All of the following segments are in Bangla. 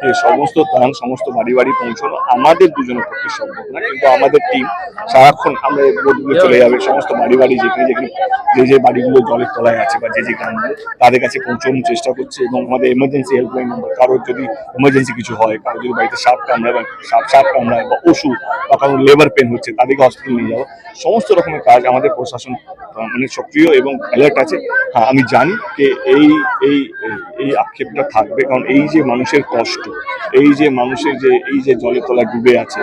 পক্ষে সমস্ত ত্রাণ সমস্ত বাড়ি বাড়ি পৌঁছানো আমাদের দুজনের পক্ষে সম্ভব না। কিন্তু আমাদের টিম সারাক্ষণ আমরা বোটগুলো চলে যাবে সমস্ত বাড়ি বাড়ি যেখানে যেখানে যে যে বাড়িগুলো জলের তলায় আছে বা যে যে গ্রামগুলো তাদের কাছে পৌঁছানোর চেষ্টা করছে এবং আমাদের এমার্জেন্সি হেল্পলাইন নাম্বার কারোর যদি এমার্জেন্সি কিছু হয় কারোর যদি বাড়িতে সাপ কামড়ায় বা সাপ সাপ কামড়ায় বা ওষুধ বা কারোর লেবার পেন হচ্ছে তাদেরকে হসপিটাল নিয়ে যাওয়া সমস্ত রকমের কাজ আমাদের প্রশাসন মানে সক্রিয় এবং অ্যালার্ট আছে। হ্যাঁ আমি জানি যে এই এই এই আক্ষেপটা থাকবে কারণ এই যে মানুষের কষ্ট এই যে মানুষের যে, এই যে জলের তলায় ডুবে আছে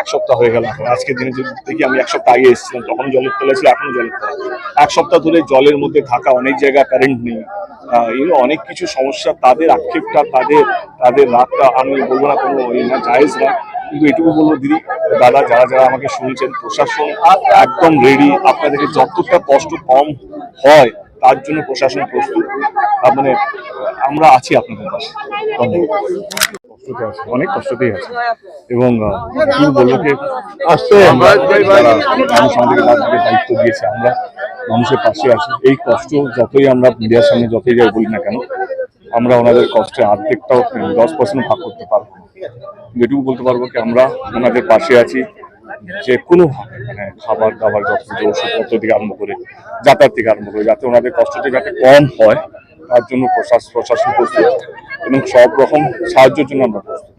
এক সপ্তাহ হয়ে গেল এখন। আজকের দিনে দেখি আমি এক সপ্তাহ আগে এসেছিলাম তখন জলের তলায় ছিল এখনও জলের তলায়। এক সপ্তাহ ধরে জলের মধ্যে থাকা অনেক জায়গায় কারেন্ট নেই। এগুলো অনেক কিছু সমস্যা, তাদের আক্ষেপটা, তাদের তাদের রাগটা, আমি বলব না কোনো এই না, জায়েজ না। কিন্তু এটুকু বলব দিদি, দাদা, যারা যারা আমাকে শুনছেন, প্রশাসন একদম রেডি আপনাদেরকে যতটা কষ্ট কম হয় তার জন্য প্রশাসন প্রস্তুত। তার মানে আমরা আছি আপনাদের পাশে। কষ্টতে আছে অনেক কষ্টতেই আছে। এবং আহ, কি বলব কি আসছে। আমরা মানুষ আমাদেরকে রাজনীতির দায়িত্ব দিয়েছে আমরা মানুষের পাশে আছি। এই কষ্ট যতই আমরা মিডিয়ার সামনে যতই যাই বলি না কেন আমরা ওনাদের কষ্টের অর্ধেকটাও দশ পার্সেন্ট ভাগ করতে পারব। না। যেটুকু বলতে পারব কি আমরা ওনাদের পাশে আছি। যে কোনো মানে খাবার দাবার কিছু ওষুধপত্র থেকে আরম্ভ করে যাতায়াত থেকে আরম্ভ করে যাতে ওনাদের কষ্টটা যাতে কম হয় তার জন্য প্রশাসন প্রশাসন প্রস্তুত এবং সব রকম সাহায্যের জন্য আমরা প্রস্তুত।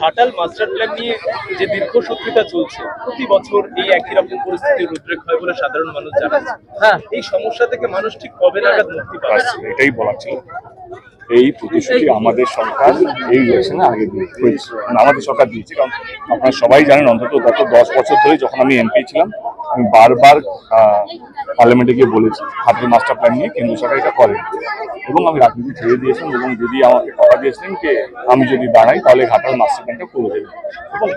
ঘাটাল মাস্টার প্ল্যান নিয়ে যে দীর্ঘসূত্রিতা চলছে প্রতি বছর এই একই রকম পরিস্থিতির উদ্রেক হয় বলে সাধারণ মানুষ জানাচ্ছে। হ্যাঁ। এই সমস্যা থেকে মানুষ ঠিক কবে নাগাদ মুক্তি পাবে? এটাই বলার ছিল। এই প্রতিশ্রুতি আমাদের সরকার এই ইলেকশনে আগে দিয়ে হয়েছে। মানে আমাদের সরকার দিয়েছে, কারণ আপনারা সবাই জানেন, অন্তত গত দশ বছর ধরে যখন আমি এমপি ছিলাম, আমি বারবার পার্লামেন্টে গিয়ে বলেছি হাতের মাস্টার প্ল্যান নিয়ে কেন্দ্র সরকার এটা করেন এবং আমি রাজনীতি ছেড়ে দিয়েছিলাম, এবং যদি আমাকে কথা দিয়েছিলেন যে আমি যদি দাঁড়াই, তাহলে ঘাটাল মাস্টার প্ল্যানটা করে দেবেন এবং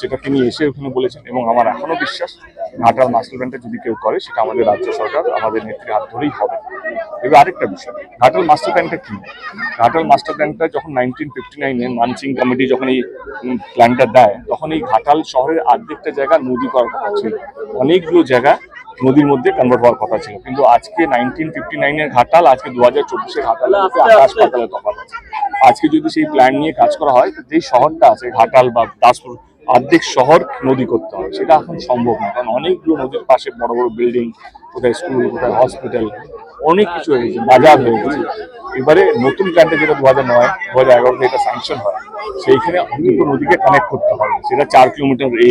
সেটা তিনি এসে ওখানে বলেছেন, এবং আমার এখনও বিশ্বাস, ঘাটাল মাস্টার প্ল্যানটা যদি কেউ করে, সেটা আমাদের রাজ্য সরকার, আমাদের নেত্রীর হাত ধরেই হবে। এবার আরেকটা বিষয় ঘাটাল মাস্টার প্ল্যানটা কি? ঘাটাল মাস্টার প্ল্যানটা যখন নাইনটিন ফিফটি নাইনে মানসিং কমিটি যখন এই প্ল্যানটা দেয় তখন এই ঘাটাল শহরের অর্ধেকটা জায়গা নদী করার কথা ছিল। অনেকগুলো জায়গা নদীর মধ্যে কনভার্ট হওয়ার কথা ছিল। কিন্তু আজকে নাইনটিন ফিফটি নাইনের ঘাটাল আজকে দু হাজার চব্বিশের ঘাটাল আকাশ পাতালে তফাৎ আছে। আজকে যদি সেই প্ল্যান নিয়ে কাজ করা হয় তো যেই শহরটা আছে ঘাটাল বা দাসপুর অর্ধেক শহর নদী করতে হবে। সেটা এখন সম্ভব না। কারণ অনেকগুলো নদীর পাশে বড় বড় বিল্ডিং কোথায় স্কুল কোথায় হসপিটাল অনেক কিছু হয়ে গেছে, বাজার হয়ে গেছে। এবারে নতুন প্ল্যানটা যেটা দু হাজার নয় দু হাজার এগারোতে এটা স্যাংশন হয়। সেইখানে অন্তত নদীকে কানেক্ট করতে হবে। সেটা চার কিলোমিটার এ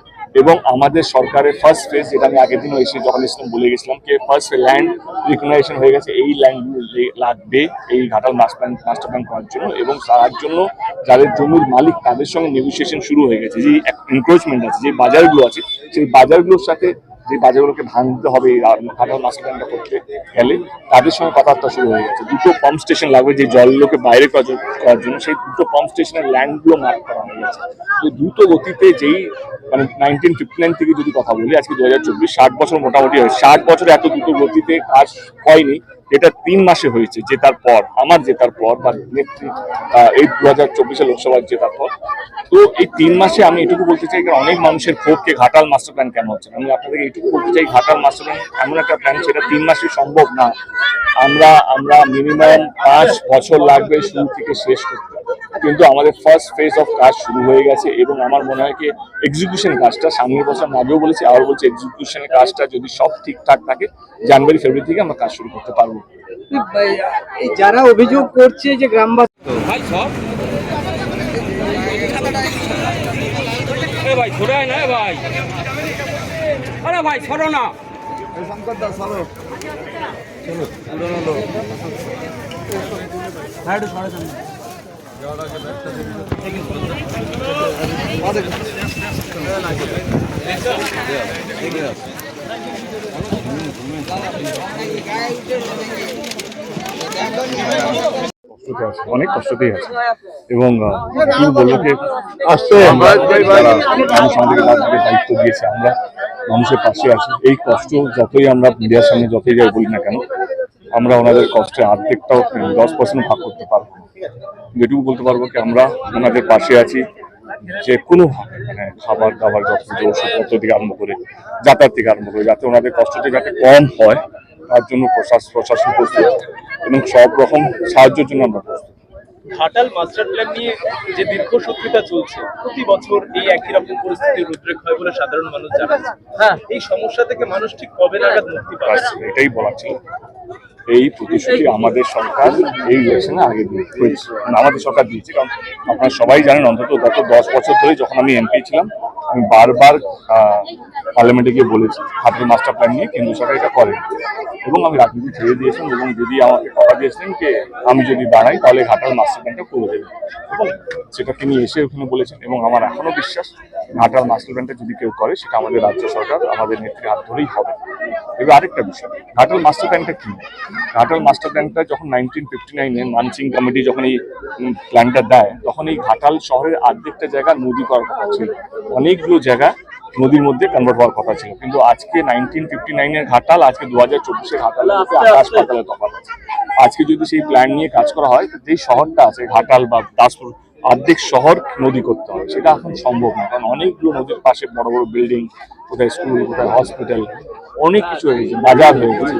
এবং আমাদের সরকারের ফার্স্ট ফেজ যেটা আমি আগের দিনও এসে যখন এসেছিলাম, বলে গেছিলাম যে ফার্স্ট ল্যান্ড রিকগনাইজেশন হয়ে গেছে। এই ল্যান্ড লাগবে এই Ghatal master plan master plan করার জন্য এবং তার জন্য যাদের জমির মালিক তাদের সঙ্গে নেগোসিয়েশন শুরু হয়ে গেছে। যে এনক্রোচমেন্ট আছে, যে বাজারগুলো আছে, সেই বাজারগুলোর সাথে যে বাজারগুলোকে ভাঙতে হবে করতে গেলে তাদের সঙ্গে কথাবার্তা শুরু হয়ে গেছে। দুটো পাম্প স্টেশন লাগবে যে জলগুলোকে বাইরে করার জন্য- করার জন্য, সেই দুটো পাম্প স্টেশনের ল্যান্ডগুলো মার্ক করা হয়ে গেছে। তো দ্রুত গতিতে যেই মানে নাইনটিন ফিফটি নাইন থেকে যদি কথা বলি, আজকে দু হাজার চব্বিশ, ষাট বছর মোটামুটি হয় ষাট বছরে এত দ্রুত গতিতে কাজ হয়নি। যেটা তিন মাসে হয়েছে, জেতার পর, আমার জেতার পর, বা নেত্রী এই দু হাজার চব্বিশে লোকসভার জেতার পর। তো এই তিন মাসে আমি এটুকু বলতে চাই অনেক মানুষের ক্ষোভকে ঘাটাল মাস্টার প্ল্যান কেন হচ্ছে আমি আপনাদেরকে এইটুকু বলতে চাই, ঘাটাল মাস্টার প্ল্যান এমন একটা প্ল্যান সেটা তিন মাসে সম্ভব না। আমরা আমরা মিনিমাম পাঁচ বছর লাগবে শুরু থেকে শেষ করতে। কিন্তু আমাদের ফার্স্ট ফেজ অফ কাজ শুরু হয়ে গেছে এবং আমার মনে হয় কি এক্সিকিউশন কাজটা সামনের বছর আগেও বলেছি আবার বলছি এক্সিকিউশনের কাজটা যদি সব ঠিকঠাক থাকে জানুয়ারি ফেব্রুয়ারি থেকে আমরা কাজ শুরু করতে পারব। যারা অভিযোগ করছে যে গ্রামবাসী ভাই ভাই না ভাই। আরে ভাই না। শঙ্কর অনেক কষ্টতেই আছে। এবং আমি বলব দায়িত্ব দিয়েছে, আমরা মানুষের পাশে আছি। এই কষ্ট যতই আমরা মিডিয়ার সামনে যতই যাই বলি না কেন, আমরা ওনাদের কষ্টে আর্ধেকটাও দশ পার্সেন্ট ভাগ করতে পারব। যেটুকু বলতে পারব কি আমরা ওনাদের পাশে আছি। যে কোনো ভাবে মানে খাবার দাবার যত কিছু ওষুধপত্র থেকে আরম্ভ করে যাতায়াত থেকে আরম্ভ করে যাতে ওনাদের কষ্টটা যাতে কম হয় তার জন্য প্রশাসন প্রশাসন প্রস্তুত এবং সব রকম সাহায্যের জন্য আমরা প্রস্তুত। ঘাটাল মাস্টার প্ল্যান নিয়ে যে দীর্ঘসূত্রিতা চলছে প্রতি বছর এই একই রকম পরিস্থিতির উদ্রেক হয় বলে সাধারণ মানুষ জানায় হ্যাঁ। এই সমস্যা থেকে মানুষ ঠিক কবে নাগাদ মুক্তি পাবে? এটাই বলা ছিল। এই প্রতিশ্রুতি আমাদের সরকার এই ইলেকশনে আগে হয়েছে। মানে আমাদের সরকার দিয়েছে, কারণ আপনারা সবাই জানেন, অন্তত গত দশ বছর ধরে যখন আমি এমপি ছিলাম, আমি বারবার পার্লামেন্টে গিয়ে বলেছি, হাতের মাস্টার প্ল্যান নিয়ে কেন্দ্র সরকার এটা করেন এবং আমি রাজনীতি ছেড়ে দিয়েছিলাম, এবং যদি আমাকে কথা দিয়েছিলেন যে আমি যদি দাঁড়াই, তাহলে ঘাটাল মাস্টার প্ল্যানটা করে দেবে এবং সেটা তিনি এসে ওখানে বলেছেন, এবং আমার এখনও বিশ্বাস ঘাটাল মাস্টার প্ল্যানটা যদি কেউ করে সেটা আমাদের রাজ্য সরকার আমাদের নেত্রী হাত ধরেই হবে। এবার আরেকটা বিষয় ঘাটাল মাস্টার প্ল্যানটা কি? ঘাটাল মাস্টার প্ল্যানটা যখন নাইনটিন ফিফটি নাইনে মানসিং কমিটি যখন এই প্ল্যানটা দেয় তখন এই ঘাটাল শহরের অর্ধেকটা জায়গা নদী করার কথা ছিল। অনেকগুলো জায়গা নদীর মধ্যে কনভার্ট হওয়ার কথা ছিল। কিন্তু আজকে নাইনটিন ফিফটি নাইনের ঘাটাল আজকে দু হাজার চব্বিশের মধ্যে আকাশ পাতালে তফাৎ আছে। আজকে যদি সেই প্ল্যান নিয়ে কাজ করা হয় তো যেই শহরটা আছে ঘাটাল বা দাসপুর অর্ধেক শহর নদী করতে হবে। সেটা এখন সম্ভব না, কারণ অনেকগুলো নদীর পাশে বড় বড় বিল্ডিং কোথায় স্কুল কোথায় হসপিটাল অনেক কিছু হয়ে গেছে, বাজার হয়ে গেছে।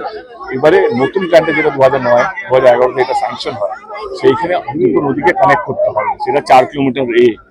এবারে নতুন প্ল্যানটা যেটা দু হাজার নয় দু হাজার এগারোতে এটা স্যাংশন হয়। সেইখানে অনেকগুলো নদীকে কানেক্ট করতে হবে। সেটা চার কিলোমিটার এ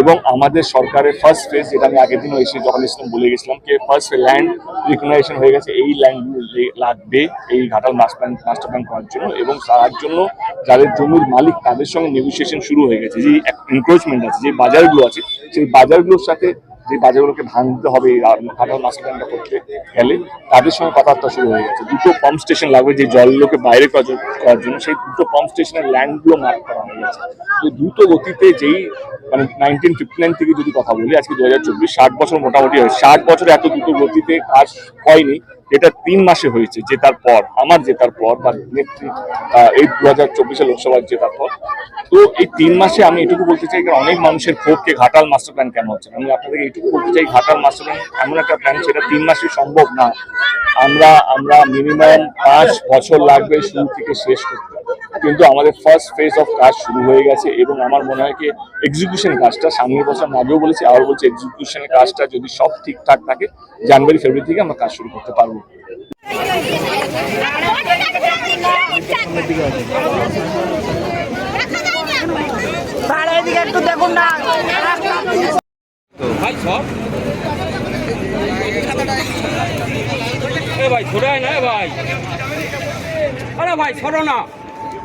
এবং আমাদের সরকারের ফার্স্ট ফেজ যেটা আমি আগের দিনও এসে যখন এসেছিলাম, বলে গেছিলাম যে ফার্স্ট ল্যান্ড রিকগনাইজেশন হয়ে গেছে। এই ল্যান্ডগুলো লাগবে, এই Ghatal master plan master plan করার জন্য এবং তার জন্য যাদের জমির মালিক, তাদের সঙ্গে নেগোসিয়েশন শুরু হয়ে গেছে। যে এনক্রোচমেন্ট আছে, যে বাজারগুলো আছে, সেই বাজারগুলোর সাথে যে বাজারগুলোকে ভাঙতে হবে ঘাটাল মাস্টার প্ল্যানটা করতে গেলে তাদের সঙ্গে কথাবার্তা শুরু হয়ে গেছে। দুটো পাম্প স্টেশন লাগবে যে জলগুলোকে বাইরে করার জন্য সেই দুটো পাম্প স্টেশনের ল্যান্ডগুলো মার্ক করা হয়ে গেছে। তো দ্রুত গতিতে যেই মানে নাইনটিন ফিফটি নাইন থেকে যদি কথা বলি, আজকে দু হাজার চব্বিশ, ষাট বছর মোটামুটি হয় ষাট বছর এত দ্রুত গতিতে কাজ হয়নি, যেটা তিন মাসে হয়েছে, জেতার পর, আমার জেতার পর, বা নেত্রী এই দু হাজার চব্বিশে লোকসভা জেতার পর। তো এই তিন মাসে আমি এটুকু বলতে চাই অনেক মানুষের ক্ষোভকে ঘাটাল মাস্টার প্ল্যান কেন হচ্ছে আমি আপনাদেরকে এইটুকু বলতে চাই, ঘাটাল মাস্টার প্ল্যান এমন একটা প্ল্যান সেটা তিন মাসে সম্ভব না। আমরা আমরা মিনিমাম পাঁচ বছর লাগবে শুরু থেকে শেষ করতে। কিন্তু আমাদের ফার্স্ট ফেজ অফ কাজ শুরু হয়ে গেছে এবং আমার মনে হয় কি এক্সিকিউশন কাজটা সামনের বছর আমি আগেও বলেছি আবার বলছি এক্সিকিউশনের কাজটা যদি সব ঠিকঠাক থাকে জানুয়ারি ফেব্রুয়ারি থেকে আমরা কাজ শুরু করতে পারব। একটু দেখুন না। ভাই সব? এ ভাই ছোড়ায় না ভাই। আরে ভাই সরো না।